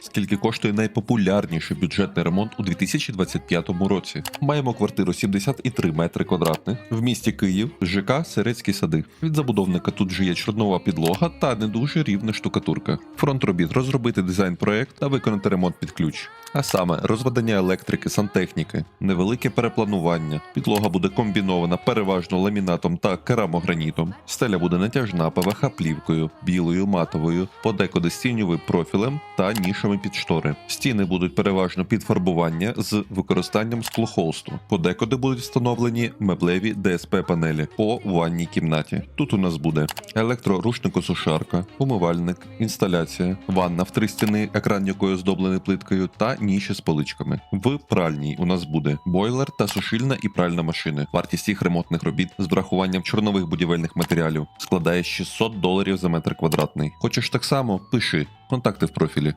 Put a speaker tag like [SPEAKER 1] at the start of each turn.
[SPEAKER 1] Скільки коштує найпопулярніший бюджетний ремонт у 2025 році? Маємо квартиру 73 метри квадратних в місті Київ, ЖК Серецькі сади. Від забудовника тут же є чорнова підлога та не дуже рівна штукатурка. Фронт робіт розробити дизайн-проект та виконати ремонт під ключ. А саме розведення електрики, сантехніки, невелике перепланування. Підлога буде комбінована переважно ламінатом та керамогранітом. Стеля буде натяжна ПВХ плівкою, білою матовою, подекуди стіньовим профілем та нішами під штори. Стіни будуть переважно під фарбування з використанням склохолсту. Подекуди будуть встановлені меблеві ДСП панелі по ванній кімнаті. Тут у нас буде електрорушникосушарка, умивальник, інсталяція, ванна в три стіни, екран якої оздоблений плиткою, та ніші з поличками. В пральній у нас буде бойлер та сушильна і пральна машини. Вартість їх ремонтних робіт з врахуванням чорнових будівельних матеріалів складає 600 доларів за метр квадратний. Хочеш так само? Пиши. Контакти в профілі.